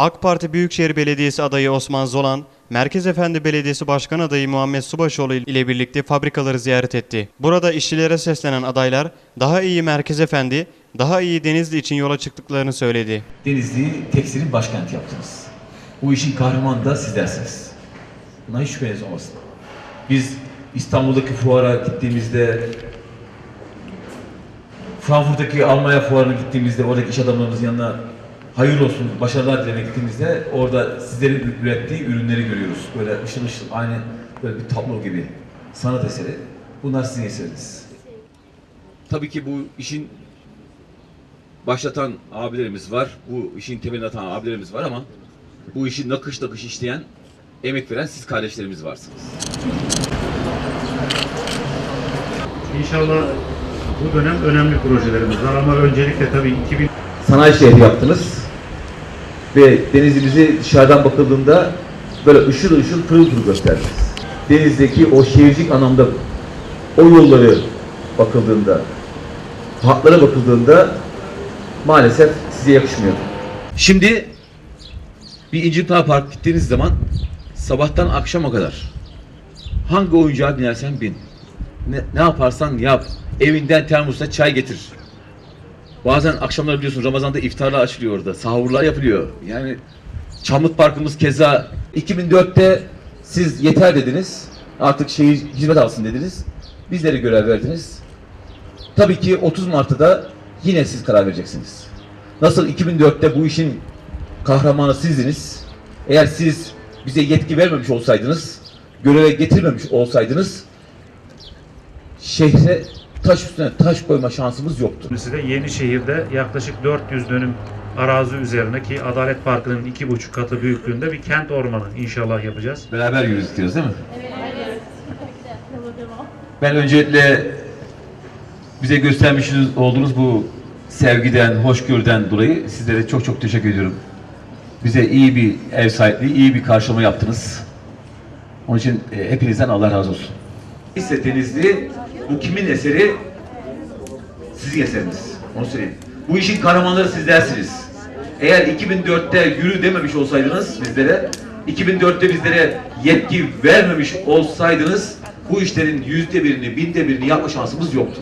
AK Parti Büyükşehir Belediyesi adayı Osman Zolan, Merkez Efendi Belediyesi Başkan adayı Muhammed Subaşoğlu ile birlikte fabrikaları ziyaret etti. Burada işçilere seslenen adaylar daha iyi Merkez Efendi, daha iyi Denizli için yola çıktıklarını söyledi. Denizli'yi tekstilin başkenti yaptınız. Bu işin kahramanı da sizlersiniz. Buna hiç şüpheniz olmasın. Biz İstanbul'daki fuara gittiğimizde, Frankfurt'taki Almanya fuarına gittiğimizde, oradaki iş adamlarımızın yanına hayır olsun, başarılar dilemeye gittiğimizde orada sizlerin ürettiği ürünleri görüyoruz. Böyle ışıl ışıl, aynı böyle bir tablo gibi sanat eseri. Bunlar sizin eseriniz. Tabii ki bu işin başlatan abilerimiz var. Bu işin temelini atan abilerimiz var ama bu işi nakış nakış işleyen, emek veren siz kardeşlerimiz varsınız. İnşallah bu dönem önemli projelerimiz var ama öncelikle tabii 2000 Sanayi şehri yaptınız ve denizimizi dışarıdan bakıldığında böyle ışıl ışıl pırıl pırıl gösterdiniz. Denizdeki o şehircilik anlamda o yolları bakıldığında, hatlara bakıldığında maalesef size yakışmıyor. Şimdi bir İncirpınar Park gittiğiniz zaman sabahtan akşama kadar hangi oyuncağa binersen bin. Ne, ne yaparsan yap. Evinden termosta çay getir. Bazen akşamlar biliyorsun Ramazan'da iftarlar açılıyor orada. Sahurlar yapılıyor. Yani Çamlık Parkımız keza 2004'te siz yeter dediniz. Artık şehir hizmet alsın dediniz. Bizlere görev verdiniz. Tabii ki 30 Mart'ta da yine siz karar vereceksiniz. Nasıl 2004'te bu işin kahramanı sizdiniz. Eğer siz bize yetki vermemiş olsaydınız, göreve getirmemiş olsaydınız şehre taş üstüne taş koyma şansımız yoktu. Birincisi de Yenişehir'de yaklaşık 400 dönüm arazi üzerine ki Adalet Parkı'nın iki buçuk katı büyüklüğünde bir kent ormanı inşallah yapacağız. Beraber yürütüyoruz değil mi? Ben öncelikle bize göstermiş olduğunuz bu sevgiden, hoşgörüden dolayı sizlere çok çok teşekkür ediyorum. Bize iyi bir ev sahipliği, iyi bir karşılama yaptınız. Onun için e, hepinizden Allah razı olsun. Denizli, bu kimin eseri? Sizin eseriniz. Onu söyleyeyim. Bu işin kahramanları sizlersiniz. Eğer 2004'te yürü dememiş olsaydınız bizlere, 2004'te bizlere yetki vermemiş olsaydınız bu işlerin yüzde birini, binde birini yapma şansımız yoktu.